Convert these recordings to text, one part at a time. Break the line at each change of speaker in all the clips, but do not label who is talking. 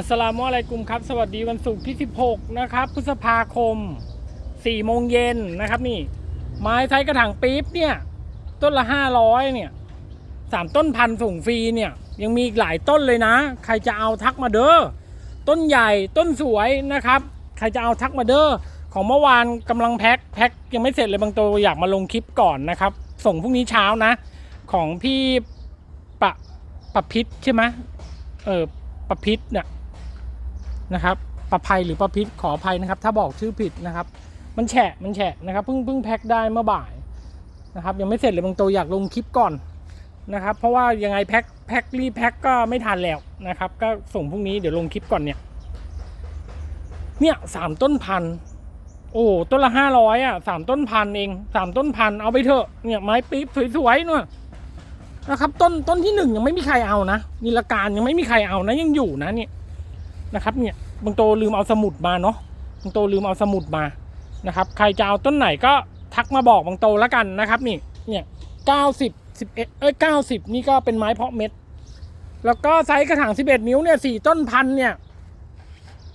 อัสลามุอะลัยกุมครับ สวัสดีวันศุกร์ที่ 16 นะครับ พฤษภาคม 4 โมงเย็นนะครับนี่ ไม้ไซส์กระถางปี๊บเนี่ย ต้นละ 500 เนี่ยสามต้นพันส่งฟรีเนี่ย ยังมีอีกหลายต้นเลยนะ ใครจะเอาทักมาเด้อต้นใหญ่ต้นสวยนะครับ ใครจะเอาทักมาเด้อของเมื่อวานกำลังแพ็คแพ็คยังไม่เสร็จเลยบางตัวอยากมาลงคลิปก่อนนะครับ ส่งพรุ่งนี้เช้านะ ของพี่ปะปะพิษใช่ไหมเออปะพิษเนี่ย นะครับประภัยหรือประพิษขออภัยนะครับ ถ้าบอกชื่อผิดนะครับ มันแฉะมันแฉะนะครับเพิ่งเพิ่งแพ็คได้เมื่อบ่ายนะครับ ยังไม่เสร็จเลยบางตัวอยากลงคลิปก่อนนะครับ เพราะว่ายังไงแพ็คแพ็ครีแพ็คก็ไม่ทันแล้วนะครับ ก็ส่งพรุ่งนี้เดี๋ยวลงคลิปก่อนเนี่ย เนี่ยสามต้นพันโอ้ต้นละห้าร้อยอะสามต้นพันเองสามต้นพันเอาไปเถอะเนี่ยไม้ปี๊บสวยๆเนี่ยนะครับ ต้นต้นที่หนึ่งยังไม่มีใครเอานะนิลการยังไม่มีใครเอานะยังอยู่นะเนี่ย นะครับเนี่ยบางโตลืมเอาสมุดมาเนาะบางโตลืมเอาสมุดมานะครับ ใครจะเอาต้นไหนก็ทักมาบอกบางโตแล้วกันนะครับนี่เนี่ยเก้าสิบสิบเอ็ดเอ้ยเก้าสิบนี่ก็เป็นไม้เพาะเม็ด แล้วก็ไซส์กระถางสิบเอ็ดนิ้วเนี่ยสี่ต้นพันเนี่ย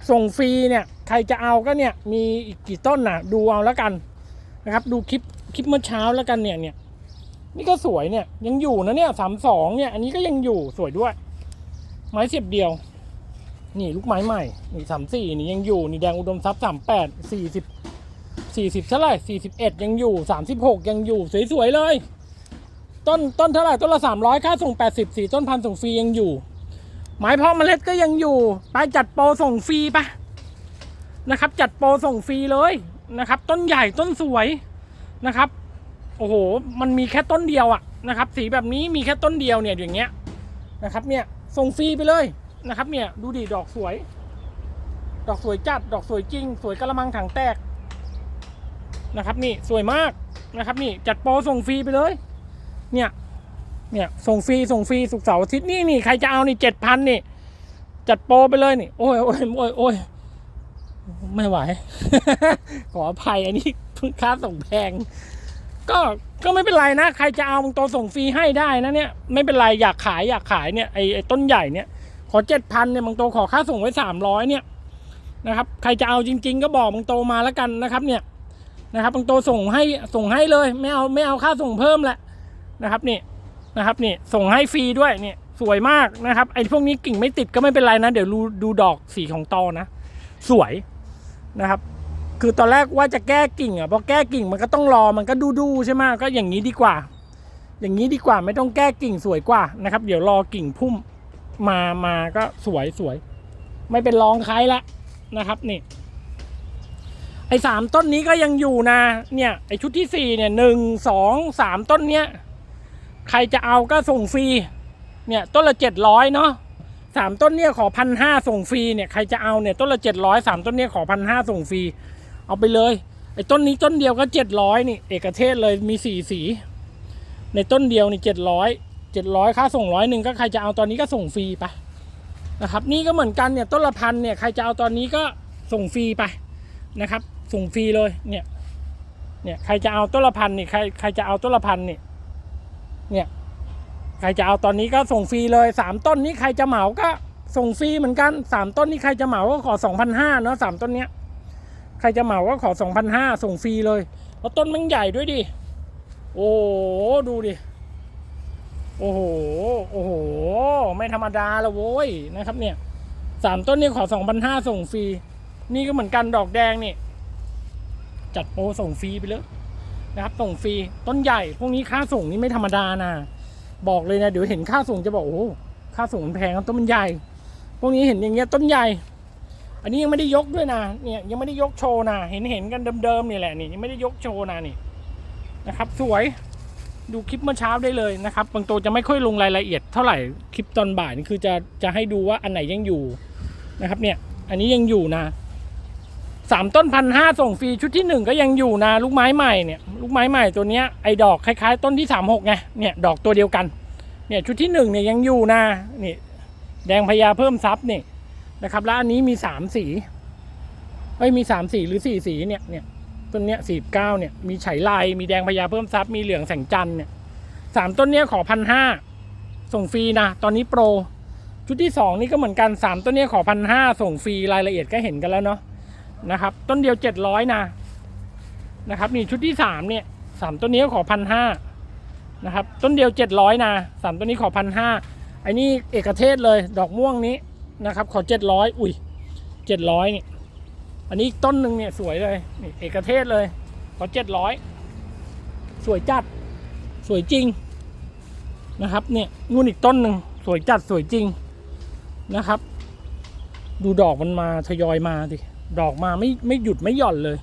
ส่งฟรีเนี่ยใครจะเอาก็เนี่ยมีอีกกี่ต้นน่ะ ดูเอาแล้วกันนะครับ ดูคลิปคลิปเมื่อเช้าแล้วกันเนี่ยเนี่ยนี่ก็สวยเนี่ยยังอยู่นะเนี่ยสามสองเนี่ย อันนี้ก็ยังอยู่สวยด้วย ไม้เสียบเดียว นี่ลูกไม้ใหม่ นี่สามสี่นี่ยังอยู่ นี่แดงอุดมทรัพย์สามแปดสี่สิบสี่สิบเท่าไหร่สี่สิบเอ็ดยังอยู่สามสิบหกยังอยู่ สวยๆเลย ต้นต้นเท่าไหร่ต้นละสามร้อยค่าส่งแปดสิบสี่ต้นพันส่งฟรียังอยู่ ไม้เพาะเมล็ดก็ยังอยู่ ไปจัดโปรส่งฟรีปะนะครับ จัดโปรส่งฟรีเลยนะครับ ต้นใหญ่ต้นสวยนะครับ โอ้โห มันมีแค่ต้นเดียวอะนะครับ สีแบบนี้มีแค่ต้นเดียวเนี่ยอย่างเงี้ยนะครับ เนี่ยส่งฟรีไปเลย นะครับเนี่ยดูดิดอกสวย ดอกสวยจัด ดอกสวยจริง สวยกระมังถังแตกนะครับนี่สวยมากนะครับนี่จัดโปรส่งฟรีไปเลย เนี่ยเนี่ยส่งฟรีส่งฟรีสุกเสาร์อาทิตย์นี่นี่ใครจะเอานี่เจ็ดพันนี่ จัดโปรไปเลยนี่ โอ้ยโอ้ยโอ้ยโอ้ยไม่ไหว ขออภัยอันนี้ค่าส่งแพง ก็ก็ไม่เป็นไรนะ ใครจะเอามึงโตส่งฟรีให้ได้นะเนี่ย ไม่เป็นไรอยากขายอยากขายเนี่ยไอไอ้ต้นใหญ่เนี่ย ขอเจ็ดพันเนี่ยบางโตขอค่าส่งไว้สามร้อยเนี่ยนะครับใครจะเอาจริง ๆ ก็บอกบางโตมาแล้วกันนะครับเนี่ยนะครับบางโตส่งให้ส่งให้เลยไม่เอาไม่เอาค่าส่งเพิ่มแหละนะครับนี่นะครับนี่ส่งให้ฟรีด้วยเนี่ยสวยมากนะครับไอ้พวกนี้กิ่งไม่ติดก็ไม่เป็นไรนะ เดี๋ยวดูดูดอกสีของตอนะ สวยนะครับ คือตอนแรกว่าจะแก้กิ่งอะพอแก้กิ่งมันก็ต้องรอมันก็ดูดูใช่ไหมก็อย่างนี้ดีกว่า อย่างนี้ดีกว่าไม่ต้องแก้กิ่งสวยกว่านะครับ เดี๋ยวรอกิ่งพุ่ม มามาก็สวยสวย ไม่เป็นรองใครละนะครับนี่ ไอ้สามต้นนี้ก็ยังอยู่นะ เนี่ย ไอ้ชุดที่สี่เนี่ยหนึ่งสองสามต้นเนี้ยใครจะเอาก็ส่งฟรี เนี่ยต้นละเจ็ดร้อยเนาะสามต้นเนี่ยขอพันห้าส่งฟรีเนี่ยใครจะเอาเนี่ยต้นละเจ็ดร้อยสามต้นเนี่ยขอพันห้าส่งฟรี เอาไปเลยไอ้ต้นนี้ต้นเดียวก็เจ็ดร้อยนี่ เอกเทศเลยมีสี่สี ในต้นเดียวนี่เจ็ดร้อย เจ็ดร้อยค่าส่งร้อยหนึ่งก็ใครจะเอาตอนนี้ก็ส่งฟรีไปนะครับนี่ก็เหมือนกันเนี่ยต้นละพันเนี่ยใครจะเอาตอนนี้ก็ส่งฟรีไปนะครับ ส่งฟรีเลยเนี่ยเนี่ยใครจะเอาต้นละพันนี่ใครใครจะเอาต้นละพันนี่เนี่ยใครจะเอาตอนนี้ก็ส่งฟรีเลยสามต้นนี้ใครจะเหมาก็ส่งฟรีเหมือนกันสามต้นนี้ใครจะเหมาก็ขอสองพันห้าเนาะสามต้นเนี้ยใครจะเหมาก็ขอสองพันห้าส่งฟรีเลยแล้วต้นมันใหญ่ด้วยดิโอ้ดูดิ โอ้โห โอ้โห ไม่ธรรมดาละโว้ยนะครับเนี่ยสามต้นนี่ขอสองพันห้าส่งฟรี นี่ก็เหมือนกันดอกแดงนี่ จัดโปรส่งฟรีไปเลยนะครับ ส่งฟรี ต้นใหญ่ พวกนี้ค่าส่งนี่ไม่ธรรมดานะ บอกเลยนะ เดี๋ยวเห็นค่าส่งจะบอกโอ้ค่าส่งมันแพงต้นมันใหญ่ พวกนี้เห็นอย่างเงี้ยต้นใหญ่ อันนี้ยังไม่ได้ยกด้วยนะ เนี่ยยังไม่ได้ยกโชว์นะ เห็นเห็นกันเดิมๆนี่แหละนี่ยังไม่ได้ยกโชว์นะนี่นะครับ สวย ดูคลิปเมื่อเช้าได้เลยนะครับ บางตัวจะไม่ค่อยลงรายละเอียดเท่าไหร่คลิปตอนบ่ายนี่คือจะจะให้ดูว่าอันไหนยังอยู่นะครับเนี่ยอันนี้ยังอยู่นะสามต้นพันห้าส่งฟรีชุดที่หนึ่งก็ยังอยู่นะลูกไม้ใหม่เนี่ยลูกไม้ใหม่ตัวเนี้ยไอ้ดอกคล้ายๆ ต้นที่สามหกไงเนี่ยดอกตัวเดียวกันเนี่ยชุดที่หนึ่งเนี่ยยังอยู่นะนี่แดงพญาเพิ่มซับนี่นะครับแล้วอันนี้มีสามสีเอ้ยมีสามสีหรือสี่สีเนี่ยเนี่ย ต้นเนี้ยสี่เก้าเนี่ยมีไฉลายมีแดงพญาเพิ่มทรัพย์มีเหลืองแสงจันทร์เนี่ยสามต้นเนี้ยขอพันห้าส่งฟรีนะตอนนี้โปร ชุดที่สองนี่ก็เหมือนกันสามต้นเนี้ยขอพันห้าส่งฟรีรายละเอียดก็เห็นกันแล้วเนาะนะครับ ต้นเดียวเจ็ดร้อยนะนะครับนี่ชุดที่สามเนี่ยสามต้นนี้ขอพันห้านะครับต้นเดียวเจ็ดร้อยนะสามต้นนี้ขอพันห้าไอ้นี่เอกเทศเลยดอกม่วงนี้นะครับ ขอเจ็ดร้อยอุ้ยเจ็ดร้อยเนี่ย อันนี้ต้นหนึ่งเนี่ยสวยเลยนี่เอกเทศเลยขอเจ็ดร้อยสวยจัดสวยจริงนะครับเนี่ยนู่นอีกต้นหนึ่งสวยจัดสวยจริงนะครับ ดูดอกมันมาทยอยมาดิดอกมาไม่ไม่หยุดไม่หย่อนเลย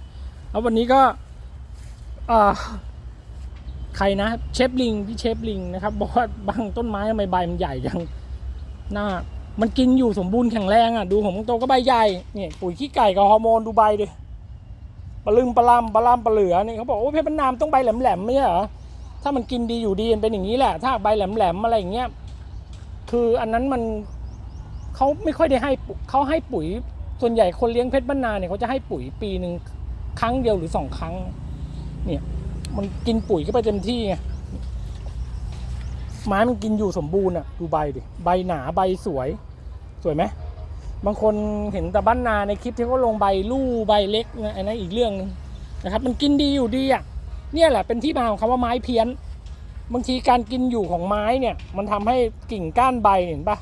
แล้ววันนี้ก็อใครนะเชฟลิงพี่เชฟลิงนะครับบอกว่าบางต้นไม้ทำไมใบมันใหญ่จังหน้า มันกินอยู่สมบูรณ์แข็งแรงอะดูของมังโตก็ใบใหญ่เนี่ยปุ๋ยขี้ไก่กับฮอร์โมนดูใบดิปลาลึมปลาลำปลาลำปลาเหลือนี่เขาบอกโอ้เพชรบรรนามต้องใบแหลมๆไม่ใช่เหรอถ้ามันกินดีอยู่ดีมันเป็นอย่างนี้แหละ ถ้าใบแหลมๆอะไรอย่างเงี้ยคืออันนั้นมันเขาไม่ค่อยได้ให้ปุ๋ยเขาให้ปุ๋ยส่วนใหญ่คนเลี้ยงเพชรบรรนาเนี่ยเขาจะให้ปุ๋ยปีหนึ่งครั้งเดียวหรือสองครั้ง เนี่ย มันกินปุ๋ยเข้าไปเต็มที่ไง ไม้มันกินอยู่สมบูรณ์อะดูใบดิใบหนาใบสวย สวยไหมบางคนเห็นแต่บ้านนาในคลิปที่เขาลงใบลู่ใบเล็กนะอันนั้นอีกเรื่องหนึงนะครับ มันกินดีอยู่ดีอะเนี่ยแหละเป็นที่มาของคำว่าไม้เพี้ยน บางทีการกินอยู่ของไม้เนี่ย มันทำให้กิ่งก้านใบเห็นปะ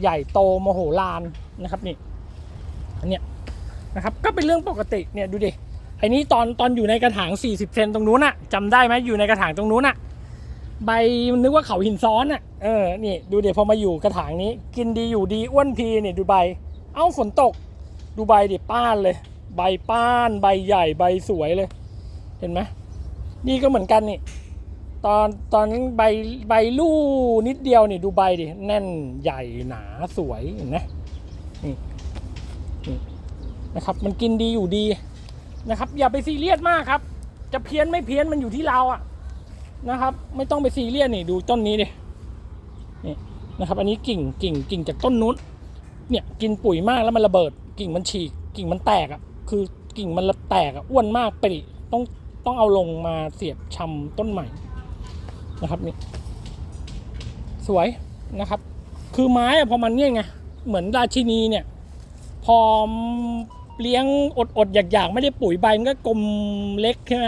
ใหญ่โตโมโหลานนะครับนี่อันเนี้ยนะครับก็เป็นเรื่องปกติเนี่ยดูดิไอ้นี้ตอนตอนอยู่ในกระถาง 40 เซนตรงนู้นอะจำได้ไหมอยู่ในกระถางตรงนู้นอะ ใบมันนึกว่าเขาหินซ้อนอะเออ นี่ดูเดี๋ยวพอมาอยู่กระถางนี้ กินดีอยู่ดีอ้วนพีเนี่ยดูใบ เอ้าฝนตก ดูใบดิป้านเลย ใบป้าน ใบใหญ่ใบสวยเลย เห็นไหมนี่ก็เหมือนกันนี่ ตอนตอนใบใบลู่นิดเดียวนี่ดูใบดิแน่นใหญ่หนาสวยเห็นไหมนี่นี่นะครับ มันกินดีอยู่ดีนะครับ อย่าไปซีเรียสมากครับ จะเพี้ยนไม่เพี้ยนมันอยู่ที่เราอะ นะครับ ไม่ต้องไปซีเรียสนี่ดูต้นนี้ดินี่นะครับ อันนี้กิ่งกิ่งกิ่งจากต้นนู้นเนี่ยกินปุ๋ยมากแล้วมันระเบิด กิ่งมันฉีกกิ่งมันแตกอะคือกิ่งมันแตกอะอ้วนมากปดิต้องต้องเอาลงมาเสียบชำต้นใหม่นะครับนี่สวยนะครับ คือไม้อะพอมันเนี่ยไงเหมือนราชินีเนี่ยพอเลี้ยงอดอดๆอยากๆ ไม่ได้ปุ๋ยใบมันก็กลมเล็กใช่ไหม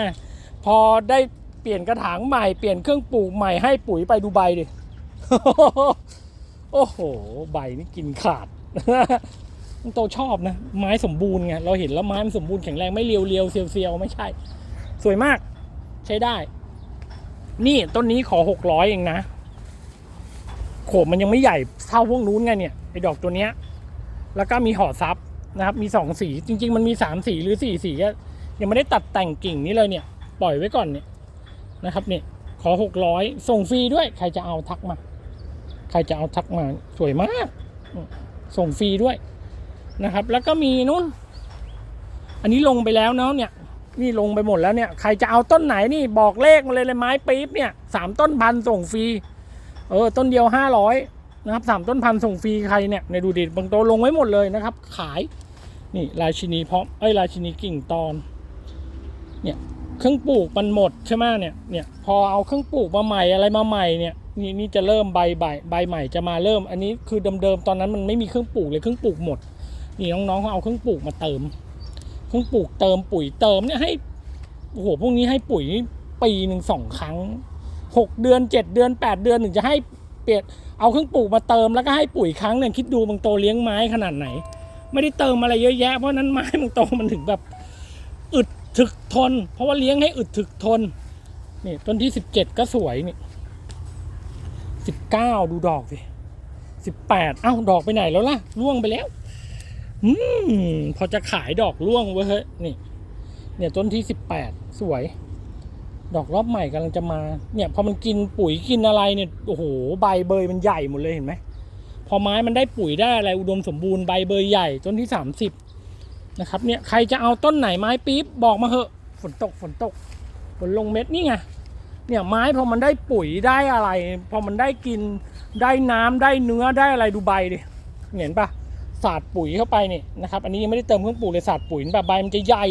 พอได้ เปลี่ยนกระถางใหม่เปลี่ยนเครื่องปลูกใหม่ให้ปุ๋ยไปดูใบดิ โอ้โห ใบนี่กินขาดโตชอบนะ ไม้สมบูรณ์ไงเราเห็นแล้วไม้มันสมบูรณ์แข็งแรงไม่เรียวเรียวเซียวเซียวไม่ใช่ สวยมากใช้ได้ นี่ต้นนี้ขอหกร้อยเองนะโขมมันยังไม่ใหญ่เท่าพวกนู้นไงเนี่ยไอ้ดอกตัวเนี้ย แล้วก็มีห่อซับนะครับ มีสองสีจริง ๆ มันมีสามสีหรือสี่สียังไม่ได้ตัดแต่งกิ่งนี้เลยเนี่ย ปล่อยไว้ก่อนเนี่ย นะครับเนี่ยขอหกร้อยส่งฟรีด้วย ใครจะเอาทักมา ใครจะเอาทักมา สวยมาก ส่งฟรีด้วยนะครับ แล้วก็มีนู้นอันนี้ลงไปแล้วเนาะเนี่ย นี่ลงไปหมดแล้วเนี่ย ใครจะเอาต้นไหนนี่บอกเลขมาเลยเลยไม้ปี๊บเนี่ยสามต้นพันส่งฟรี เออ ต้นเดียวห้าร้อยนะครับสามต้นพันส่งฟรีใครเนี่ยในดูดิบางโตวลงไว้หมดเลยนะครับ ขาย นี่ราชินีเพราะเอ้ยราชินีกิ่งตอน เนี่ย เครื่องปลูกมันหมดใช่ไหมเนี่ยเนี่ยพอเอาเครื่องปลูกมาใหม่อะไรมาใหม่เนี่ยนี่นี่จะเริ่มใบใบใบใหม่จะมาเริ่ม อันนี้คือเดิมๆตอนนั้นมันไม่มีเครื่องปลูกเลยเครื่องปลูกหมด นี่น้องๆเขาเอาเครื่องปลูกมาเติม เครื่องปลูกเติมปุ๋ยเติมเนี่ยให้โอ้โหพวกนี้ให้ปุ๋ยปีหนึ่งสองครั้งหกเดือนเจ็ดเดือนแปดเดือนถึงจะให้เปลี่ยนเอาเครื่องปลูกมาเติมแล้วก็ให้ปุ๋ยครั้งเนี่ยคิดดูบางโตเลี้ยงไม้ขนาดไหน ไม่ได้เติมอะไรเยอะแยะเพราะนั้นไม้บางโตมันถึงแบบ ถึกทน เพราะว่าเลี้ยงให้อึดถึกทน นี่ต้นที่สิบเจ็ดก็สวยนี่สิบเก้าดูดอกสิสิบแปดเอ้าดอกไปไหนแล้วล่ะร่วงไปแล้ว อืมพอจะขายดอกร่วงเว้ยนี่ เนี่ยต้นที่สิบแปดสวย ดอกรอบใหม่กำลังจะมา เนี่ยพอมันกินปุ๋ยกินอะไรเนี่ยโอ้โหใบเบยมันใหญ่หมดเลยเห็นไหมพอไม้มันได้ปุ๋ยได้อะไรอุดมสมบูรณ์ใบเบยใหญ่ต้นที่สามสิบ นะครับเนี่ยใครจะเอาต้นไหนไม้ปี๊บบอกมาเหอะฝนตกฝนตกฝนลงเม็ดนี่ไงเนี่ยไม้พอมันได้ปุ๋ยได้อะไร พอมันได้กินได้น้ำได้เนื้อได้อะไรดูใบดิเห็นปะสาดปุ๋ยเข้าไปเนี่ยนะครับ อันนี้ยังไม่ได้เติมเครื่องปลูกเลยสาดปุ๋ยแบบใบมันจะใหญ่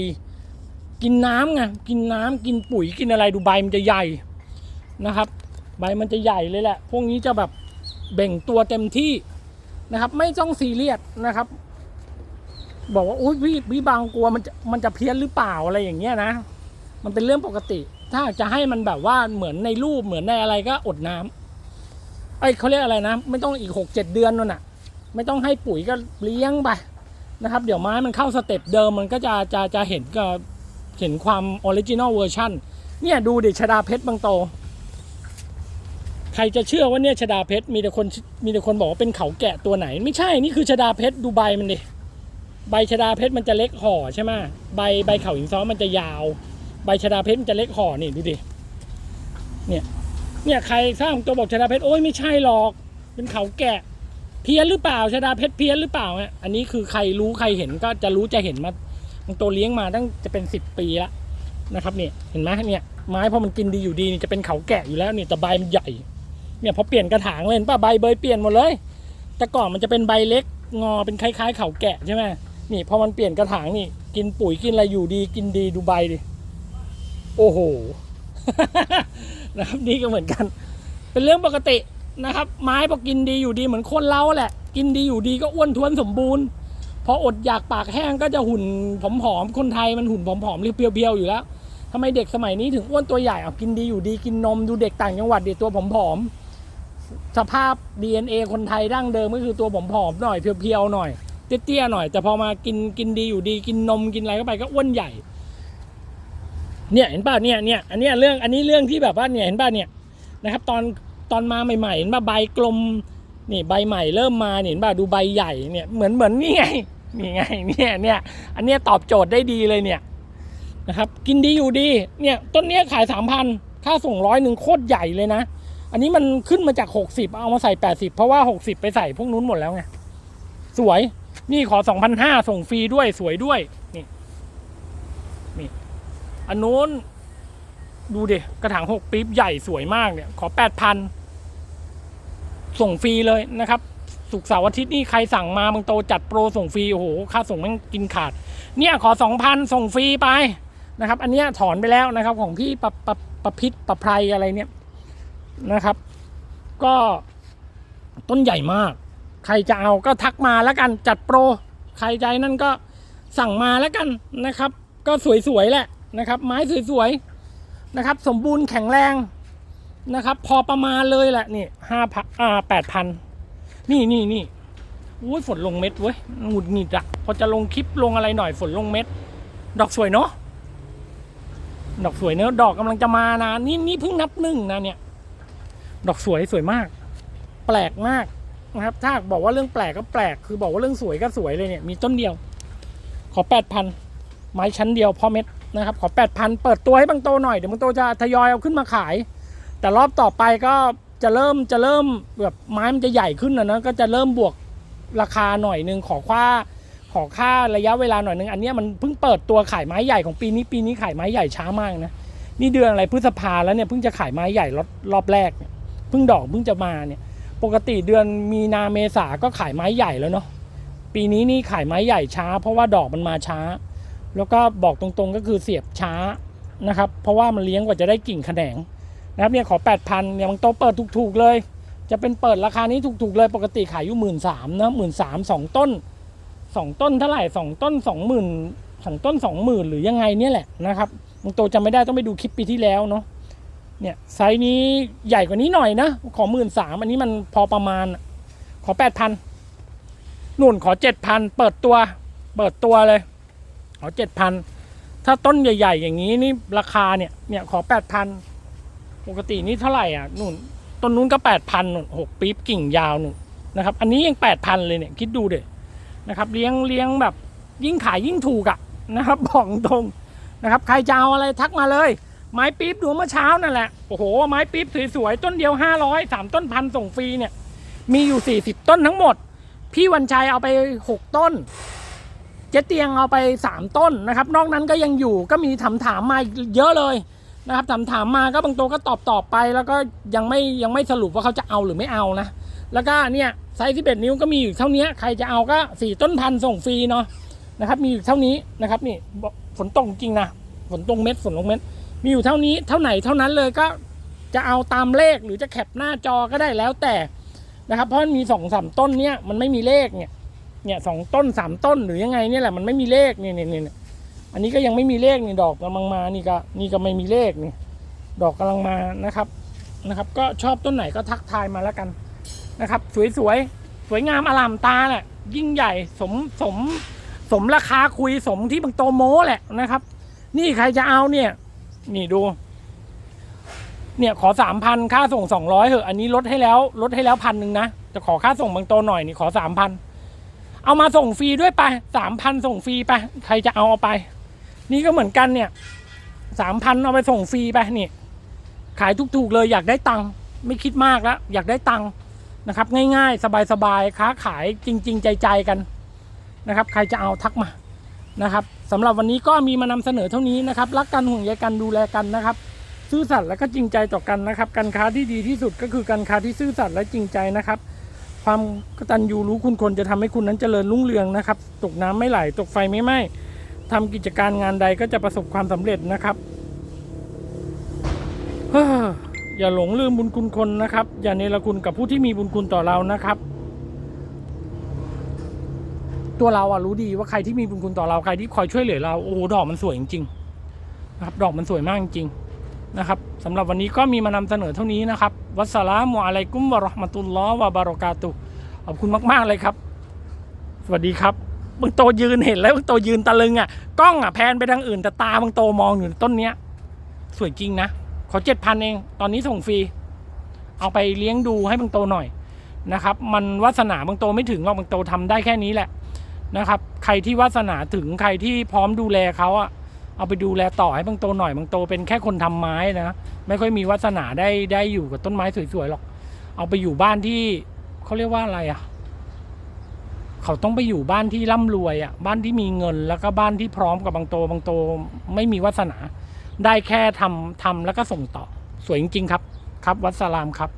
กินน้ำไงกินน้ำกินปุ๋ยกินอะไรดูใบมันจะใหญ่นะครับ ใบมันจะใหญ่เลยแหละ พวกนี้จะแบบเบ่งตัวเต็มที่นะครับ ไม่ต้องซีเรียสนะครับ บอกว่าอุ้ยพี่พี่บางกลัวมันจะมันจะเพี้ยนหรือเปล่าอะไรอย่างเงี้ยนะ มันเป็นเรื่องปกติ ถ้าจะให้มันแบบว่าเหมือนในรูปเหมือนในอะไรก็อดน้ำไอ้เขาเรียกอะไรนะ ไม่ต้องอีกหกเจ็ดเดือนนั่นน่ะ ไม่ต้องให้ปุ๋ยก็เลี้ยงไปนะครับ เดี๋ยวไม้มันเข้าสเต็ปเดิมมันก็จะจะจะเห็นก็เห็นความออริจินอลเวอร์ชันเนี่ยดูเดชดาเพชรบางโต ใครจะเชื่อว่าเนี่ยชดาเพชรมีแต่คนมีแต่คนบอกว่าเป็นเขาแกะตัวไหน ไม่ใช่นี่คือชดาเพชรดูใบมันดิ ใบชดาเพชรมันจะเล็กห่อใช่ไหมใบใบเข่าหินซ้อมมันจะยาว ใบชดาเพชรมันจะเล็กห่อนี่ดูดิเนี่ยเนี่ยใครสร้างตัวบอกชดาเพชรโอ้ยไม่ใช่หรอก เป็นเขาแกะ เพี้ยนหรือเปล่าชดาเพชรเพี้ยนหรือเปล่าฮะอันนี้คือใครรู้ใครเห็นก็จะรู้จะเห็นมาบางตัวเลี้ยงมาตั้งจะเป็นสิบปีแล้วนะครับเนี่ยเห็นไหมเนี่ยไม้พอมันกินดีอยู่ดีนี่จะเป็นเขาแกะอยู่แล้วนี่แต่ใบมันใหญ่เนี่ยพอเปลี่ยนกระถางเลยป่ะใบเบยเปลี่ยนหมดเลย แต่ก่อนมันจะเป็นใบเล็กงอเป็นคล้ายๆ เขาแกะใช่ไหม นี่พอมันเปลี่ยนกระถางนี่ กินปุ๋ยกินอะไรอยู่ดี กินดีดูใบดิ โอ้โห นะครับนี่ก็เหมือนกัน เป็นเรื่องปกตินะครับ ไม้พอกินดีอยู่ดีเหมือนคนเราแหละ กินดีอยู่ดีก็อ้วนท้วนสมบูรณ์พออดอยากปากแห้งก็จะหุ่นผอมๆคนไทยมันหุ่นผอมๆเรียบเพียวๆอยู่แล้วทำไมเด็กสมัยนี้ถึงอ้วนตัวใหญ่เอากินดีอยู่ดีกินนมดูเด็กต่างจังหวัดเด็กตัวผอมๆสภาพ DNA คนไทยดั้งเดิมก็คือตัวผอมๆหน่อยเพียวๆหน่อย เตี้ยๆหน่อย แต่พอมากินกินดีอยู่ดีกินนมกินอะไรเข้าไปก็อ้วนใหญ่ เนี่ยเห็นป่ะเนี่ยเนี่ยอันเนี้ยเรื่องอันนี้เรื่องที่แบบว่าเนี่ยเห็นป่ะเนี่ยนะครับ ตอนตอนมาใหม่ๆเห็นป่ะใบกลมนี่ใบใหม่เริ่มมาเห็นป่ะดูใบใหญ่เนี่ยเหมือนเหมือนนี่ไงนี่ไงเนี่ยเนี่ยอันเนี้ยตอบโจทย์ได้ดีเลยเนี่ยนะครับ กินดีอยู่ดีเนี่ยต้นเนี้ยขายสามพันค่าส่งร้อยหนึ่งโคตรใหญ่เลยนะ อันนี้มันขึ้นมาจาก60เอามาใส่80เพราะว่า60ไปใส่พวกนู้นหมดแล้วไงสวย นี่ขอ2,500ส่งฟรีด้วยสวยด้วย นี่นี่อันนู้นดูดิกระถาง6ปี๊บใหญ่สวยมากเนี่ย ขอ8,000ส่งฟรีเลยนะครับสุกร์เสาร์อาทิตย์นี่ใครสั่งมาบางโตจัดโปรส่งฟรีโอ้โหค่าส่งแม่งกินขาด เนี่ยขอ2,000ส่งฟรีไปนะครับ อันเนี้ยถอนไปแล้วนะครับ ของพี่ปะปะปะพิษปะไพรอะไรเนี่ยนะครับ ก็ต้นใหญ่มาก ใครจะเอาก็ทักมาแล้วกันจัดโปร ใครใจนั่นก็สั่งมาแล้วกันนะครับ ก็สวยๆแหละนะครับ ไม้สวยๆนะครับ สมบูรณ์แข็งแรงนะครับ พอประมาณเลยแหละนี่ห้าพันอ่าแปดพันนี่นี่นี่อุ้ยฝนลงเม็ดเว้ยหงุดหงิดอะพอจะลงคลิปลงอะไรหน่อยฝนลงเม็ด ดอกสวยเนาะดอกสวยเนอะดอกกำลังจะมานะนี่นี่เพิ่งนับหนึ่งนะเนี่ย ดอกสวยสวยมาก แปลกมาก นะครับ ถ้าบอกว่าเรื่องแปลกก็แปลก คือบอกว่าเรื่องสวยก็สวยเลยเนี่ย มีต้นเดียว ขอแปดพันไม้ชั้นเดียวพอเม็ดนะครับ ขอแปดพันเปิดตัวให้บางโตหน่อย เดี๋ยวบางโตจะทยอยเอาขึ้นมาขาย แต่รอบต่อไปก็จะเริ่มจะเริ่มแบบไม้มันจะใหญ่ขึ้นนะนะก็จะเริ่มบวกราคาหน่อยหนึงขอค่าขอค่าระยะเวลาหน่อยหนึงอันนี้มันเพิ่งเปิดตัวขายไม้ใหญ่ของปีนี้ปีนี้ขายไม้ใหญ่ช้ามากนะนี่เดือนอะไรพฤษภาแล้วเนี่ยเพิ่งจะขายไม้ใหญ่รอบรอบแรกเพิ่งดอกเพิ่งจะมาเนี่ย ปกติเดือนมีนาเมษาก็ขายไม้ใหญ่แล้วเนาะปีนี้นี่ขายไม้ใหญ่ช้า เพราะว่าดอกมันมาช้า แล้วก็บอกตรงๆก็คือเสียบช้านะครับ เพราะว่ามันเลี้ยงกว่าจะได้กิ่งแขนงนะครับเนี่ยขอ 8,000เนี่ยบางโตะเปิดถูกๆเลย จะเป็นเปิดราคานี้ถูกๆเลยปกติขายอยู่หมื่นสามนะหมื่นสามสองต้นสองต้นเท่าไหร่สองต้นสองหมื่นสองต้นสองหมื่นหรือยังไงเนี่ยแหละนะครับบางโตจำไม่ได้ต้องไปดูคลิปปีที่แล้วเนาะ เนี่ยไซส์นี้ใหญ่กว่านี้หน่อยนะ ขอหมื่นสามอันนี้มันพอประมาณ ขอแปดพันนุ่นขอเจ็ดพันเปิดตัว เปิดตัวเลย ขอเจ็ดพันถ้าต้นใหญ่ ๆ อย่างนี้นี่ราคาเนี่ยเนี่ยขอแปดพันปกตินี่เท่าไหร่อะนุ่นต้นนู้นก็แปดพันนุ่นหกปี๊บกิ่งยาวนุ่นนะครับอันนี้ยังแปดพันเลยเนี่ยคิดดูเด็นะครับเลี้ยงเลี้ยงแบบยิ่งขายยิ่งถูกอะนะครับบอกตรงนะครับ ใครจะเอาอะไรทักมาเลย ไม้ปี๊บดูเมื่อเช้านั่นแหละ โอ้โห ไม้ปี๊บสวยๆ ต้นเดียว 500 3 ต้นพันส่งฟรีเนี่ย มีอยู่ 40 ต้นทั้งหมด พี่วันชัยเอาไป 6 ต้น เจ๊เตียงเอาไป 3 ต้นนะครับ นอกนั้นก็ยังอยู่ก็มีถามถามๆมาเยอะเลยนะครับถามถามๆมาก็บางตัวก็ตอบตอบไป แล้วก็ยังไม่ยังไม่สรุปว่าเขาจะเอาหรือไม่เอานะ แล้วก็เนี่ยไซส์11นิ้วก็มีอยู่เท่านี้ใครจะเอาก็ 4 ต้นพันส่งฟรีเนาะนะครับ มีอยู่เท่านี้นะครับนี่ฝนตกจริงนะฝนตกเม็ดฝนลงเม็ด มีอยู่เท่านี้เท่าไหนเท่านั้นเลยก็จะเอาตามเลขหรือจะแคปหน้าจอก็ได้แล้วแต่นะครับ เพราะมีสองสามต้นเนี้ยมันไม่มีเลขเนี่ยเนี่ยสองต้นสามต้นหรือยังไงเนี่ยแหละมันไม่มีเลขเนี่ยเนี่ยเนี่ยอันนี้ก็ยังไม่มีเลขนี่ดอกกำลังมานี่ก็นี่ก็ไม่มีเลขนี่ดอกกำลังมานะครับนะครับ ก็ชอบต้นไหนก็ทักทายมาแล้วกันนะครับ สวยสวยสวยงามอลามตาแหละยิ่งใหญ่สมสมสมราคาคุยสมที่บางโตโมแหละนะครับ นี่ใครจะเอาเนี่ย นี่ดู เนี่ยขอสามพันค่าส่งสองร้อยเหอะอันนี้ลดให้แล้วลดให้แล้วพันหนึ่งนะจะขอค่าส่งบางโตหน่อยนี่ขอสามพันเอามาส่งฟรีด้วยไปสามพันส่งฟรีไปใครจะเอาเอาไป นี่ก็เหมือนกันเนี่ยสามพันเอาไปส่งฟรีไปนี่ ขายถูกๆเลยอยากได้ตังค์ไม่คิดมากแล้วอยากได้ตังค์นะครับ ง่ายๆ สบายๆค้าขายจริง ๆ ใจๆกันนะครับ ใครจะเอาทักมานะครับ สำหรับวันนี้ก็มีมานำเสนอเท่านี้นะครับ รักกันห่วงใยกันดูแลกันนะครับ ซื่อสัตย์และก็จริงใจต่อกันนะครับ การค้าที่ดีที่สุดก็คือการค้าที่ซื่อสัตย์และจริงใจนะครับ ความกตัญญูรู้คุณคนจะทำให้คุณนั้นเจริญรุ่งเรืองนะครับ ตกน้ำไม่ไหลตกไฟไม่ไหม้ทำกิจการงานใดก็จะประสบความสำเร็จนะครับอย่าหลงลืมบุญคุณคนนะครับ อย่าเนรคุณกับผู้ที่มีบุญคุณต่อเรานะครับ ตัวเราอะรู้ดีว่าใครที่มีบุญคุณต่อเราใครที่คอยช่วยเหลือเราโอ้โหดอกมันสวยจริงๆนะครับ ดอกมันสวยมากจริงๆนะครับสำหรับวันนี้ก็มีมานำเสนอเท่านี้นะครับ วัสสลามุอะลัยกุมวะราะห์มะตุลลอฮ์วะบารอกาตุขอบคุณมากๆเลยครับ สวัสดีครับมึงโตยืนเห็นแล้วมึงโตยืนตะลึงอะกล้องอะแพนไปทางอื่นแต่ตามึงโตมองอยู่ต้นเนี้ย สวยจริงนะขอเจ็ดพันเอง ตอนนี้ส่งฟรี เอาไปเลี้ยงดูให้มึงโตหน่อยนะครับ มันวาสนาบางโตไม่ถึงหรอกบางโตทำได้แค่นี้แหละ นะครับ ใครที่วาสนาถึงใครที่พร้อมดูแลเขาอะเอาไปดูแลต่อให้บางโตหน่อยบางโตเป็นแค่คนทำไม้นะ ไม่ค่อยมีวาสนาได้ได้อยู่กับต้นไม้สวยๆหรอก เอาไปอยู่บ้านที่เขาเรียกว่าอะไรอะเขาต้องไปอยู่บ้านที่ร่ำรวยอะบ้านที่มีเงินแล้วก็บ้านที่พร้อมกับบางโตบางโตไม่มีวาสนา ได้แค่ทำทำแล้วก็ส่งต่อ สวยจริงๆครับ ครับ วัดสลามครับ